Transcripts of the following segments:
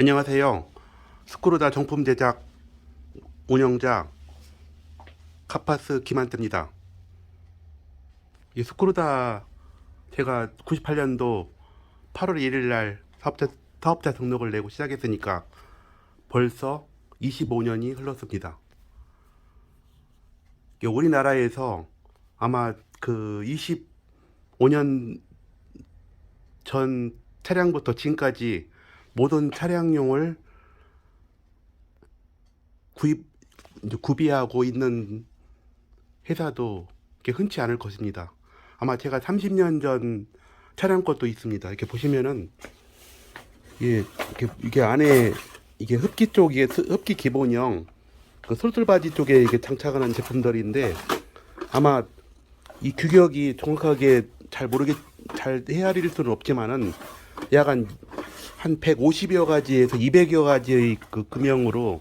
안녕하세요. 스크루다 정품 제작 운영자 카파스 김한태입니다. 이 스크루다 제가 98년도 8월 1일 날 사업자, 사업자 등록을 내고 시작했으니까 벌써 25년이 흘렀습니다. 우리나라에서 아마 그 25년 전 차량부터 지금까지 모든 차량용을 구입 구비하고 있는 회사도 흔치 않을 것입니다. 아마 제가 30년 전 차량 것도 있습니다. 이렇게 보시면은 예, 이게 이게 안에 이게 흡기 쪽에 흡기 기본형 그 솔솔바지 쪽에 이게 장착하는 제품들인데 아마 이 규격이 정확하게 잘 모르겠 잘 헤아릴 수는 없지만은 약간 한 150여 가지에서 200여 가지의 그 금형으로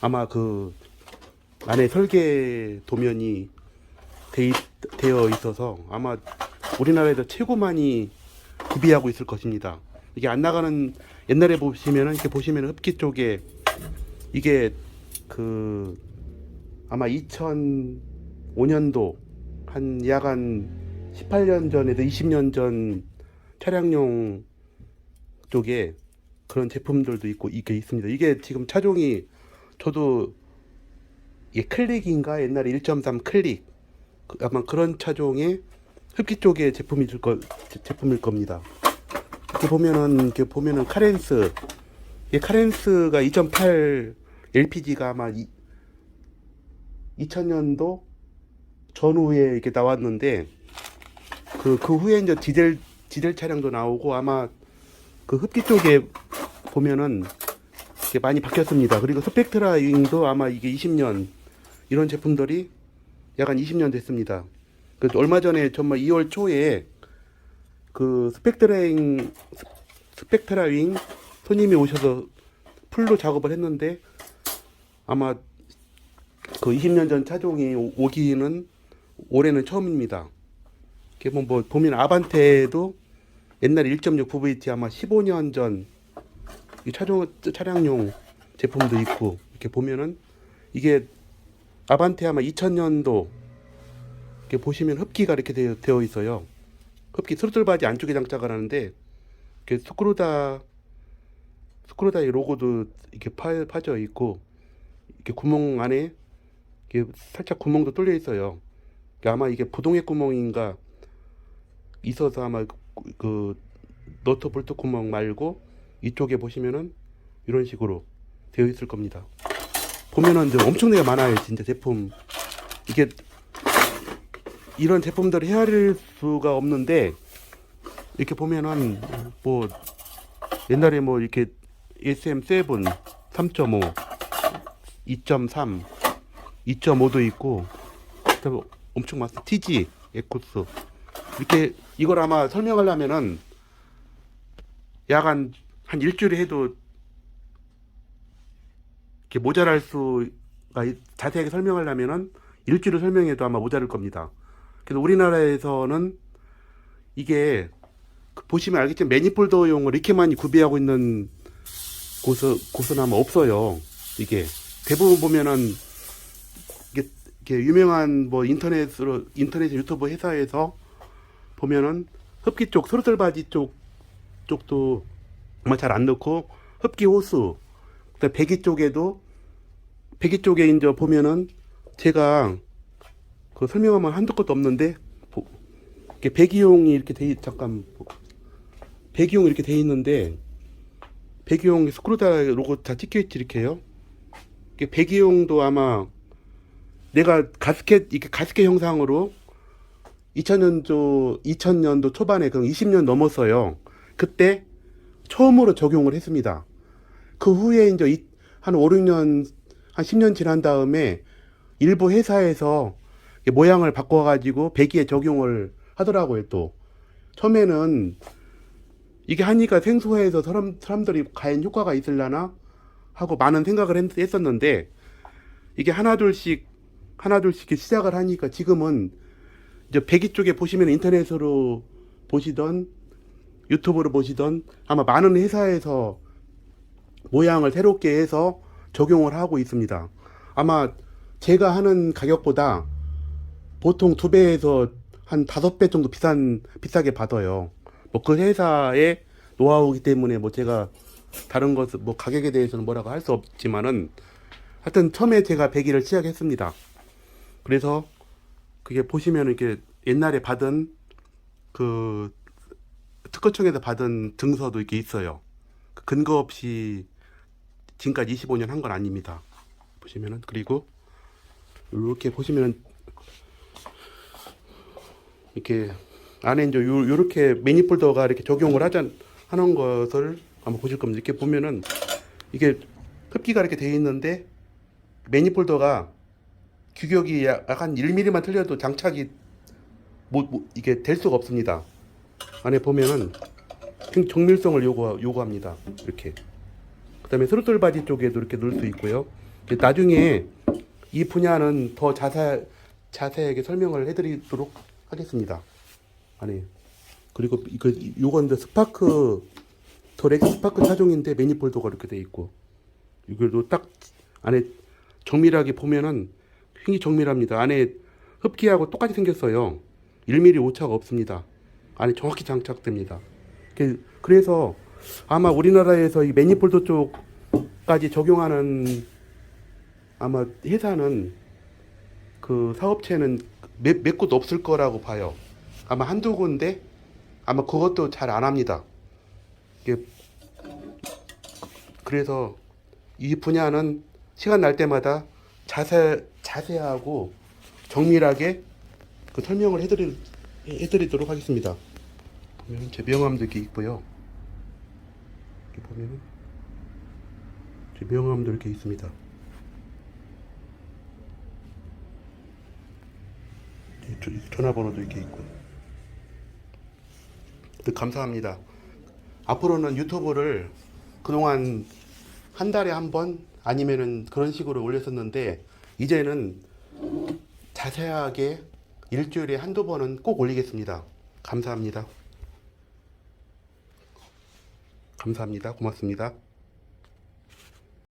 아마 그 안에 설계 도면이 돼 있, 되어 있어서 아마 우리나라에서 최고 많이 구비하고 있을 것입니다. 이게 안 나가는 옛날에 보시면은 이렇게 보시면 흡기 쪽에 이게 그 아마 2005년도 한 약 한 18년 전에서 20년 전 차량용 쪽에 그런 제품들도 있고 이게 있습니다. 이게 지금 차종이 저도 이게 클릭인가 옛날에 1.3 클릭 그 아마 그런 차종의 흡기 쪽의 제품일 거 제- 제품일 겁니다. 이렇게 보면은 이렇게 보면은 카렌스 이 카렌스가 2.8 LPG가 아마 이, 2000년도 전후에 이렇게 나왔는데 그, 그 후에 이제 디젤, 디젤 차량도 나오고 아마 그 흡기 쪽에 보면은 이게 많이 바뀌었습니다. 그리고 스펙트라 윙도 아마 이게 20년 이런 제품들이 약간 20년 됐습니다. 그 얼마 전에 정말 2월 초에 그 스펙트라 윙, 스펙트라 윙 손님이 오셔서 풀로 작업을 했는데 아마 그 20년 전 차종이 오- 오기는 올해는 처음입니다. 이렇게 뭐, 뭐 보면 아반떼도 옛날에 1.6 VVT 아마 15년 전이 차종 차량용 제품도 있고 이렇게 보면은 이게 아반떼 아마 2000년도 이렇게 보시면 흡기가 이렇게 되어, 있어요. 흡기 스루틀 바지 안쪽에 장착을 하는데 이렇게 스크루다 스크루다의 로고도 이렇게 파, 파져 있고 이렇게 구멍 안에 이렇게 살짝 구멍도 뚫려 있어요. 그러니까 아마 이게 부동액 구멍인가 있어서 아마 그, 그 너트 볼트 구멍 말고 이쪽에 보시면은 이런 식으로 되어 있을 겁니다. 보면은 이제 엄청나게 많아요, 진짜 제품. 이게 이런 제품들을 헤아릴 수가 없는데 이렇게 보면은 뭐 옛날에 뭐 이렇게 SM7 3.5 2.3 2.5도 있고 엄청 많습니다. TG 에코스 이렇게 이걸 아마 설명하려면은 약간 한 일주일에 해도 이렇게 모자랄 수가 있- 자세하게 설명하려면은 일주일을 설명해도 아마 모자랄 겁니다. 그래서 우리나라에서는 이게 그 보시면 알겠지만 매니폴더용을 이렇게 많이 구비하고 있는 곳은 곳은 아마 없어요. 이게 대부분 보면은 이게, 이게 유명한 뭐 인터넷으로 인터넷 유튜브 회사에서 보면은 흡기 쪽 스로틀 바지 쪽 쪽도 아마 잘안 넣고 흡기 호수 그다음 배기 쪽에도 배기 쪽에 이제 보면은 제가 그 설명하면 한두 것도 없는데 보- 이렇게 배기용이 이렇게 돼 있- 잠깐 보- 배기용 이렇게 돼 있는데 배기용 스크루다 로고 다 찍혀 있지 이렇게요. 배기용도 아마 내가 가스켓 이렇게 가스켓 형상으로 2000년도 2000년도 초반에 그럼 20년 넘었어요. 그때 처음으로 적용을 했습니다. 그 후에 이제 이- 한 5, 6년 한 10년 지난 다음에 일부 회사에서 모양을 바꿔 가지고 배기에 적용을 하더라고요. 또 처음에는 이게 하니까 생소해서 사람, 사람들이 과연 효과가 있을라나 하고 많은 생각을 했, 했었는데 이게 하나둘씩 하나둘씩 시작을 하니까 지금은 이제 배기 쪽에 보시면 인터넷으로 보시던 유튜브로 보시던 아마 많은 회사에서 모양을 새롭게 해서 적용을 하고 있습니다. 아마 제가 하는 가격보다 보통 두 배에서 한 다섯 배 정도 비싼 비싸게 받아요. 뭐 그 회사의 노하우이기 때문에 뭐 제가 다른 것 뭐 가격에 대해서는 뭐라고 할 수 없지만은 하여튼 처음에 제가 배기를 시작했습니다. 그래서 그게 보시면 이렇게 옛날에 받은 그 특허청에서 받은 증서도 이렇게 있어요. 그 근거 없이 지금까지 25년 한 건 아닙니다. 보시면은 그리고 이렇게 보시면은 이렇게 안에 이제 요, 요렇게 매니폴더가 이렇게 적용을 하자 하는 것을 한번 보실 겁니다. 이렇게 보면은 이게 흡기가 이렇게 되어 있는데 매니폴더가 규격이 약 한 1mm만 틀려도 장착이 뭐, 뭐 이게 될 수가 없습니다. 안에 보면은 정밀성을 요구 요구합니다. 이렇게. 그 다음에 스로틀 바디 쪽에도 이렇게 넣을 수 있고요. 나중에 이 분야는 더 자세 자세하게 설명을 해드리도록 하겠습니다. 아니 그리고 이거 요건 이제 스파크 더렉 스파크 차종인데 매니폴더가 이렇게 돼 있고 이걸도 딱 안에 정밀하게 보면은 굉장히 정밀합니다. 안에 흡기하고 똑같이 생겼어요. 1mm 오차가 없습니다. 안에 정확히 장착됩니다. 그- 그래서 아마 우리나라에서 이 매니폴더 쪽까지 적용하는 아마 회사는 그 사업체는 몇, 몇 곳 없을 거라고 봐요. 아마 한두 군데 아마 그것도 잘 안 합니다. 이게 그래서 이 분야는 시간 날 때마다 자세 자세하고 정밀하게 그 설명을 해드리 해드리도록 하겠습니다. 제 명함도 이렇게 있고요. 이렇게 보면은 제 명함도 이렇게 있습니다. 이 전화번호도 이렇게 있고. 네, 감사합니다. 앞으로는 유튜브를 그동안 한 달에 한 번 아니면은 그런 식으로 올렸었는데 이제는 자세하게 일주일에 한두 번은 꼭 올리겠습니다. 감사합니다. 감사합니다. 고맙습니다.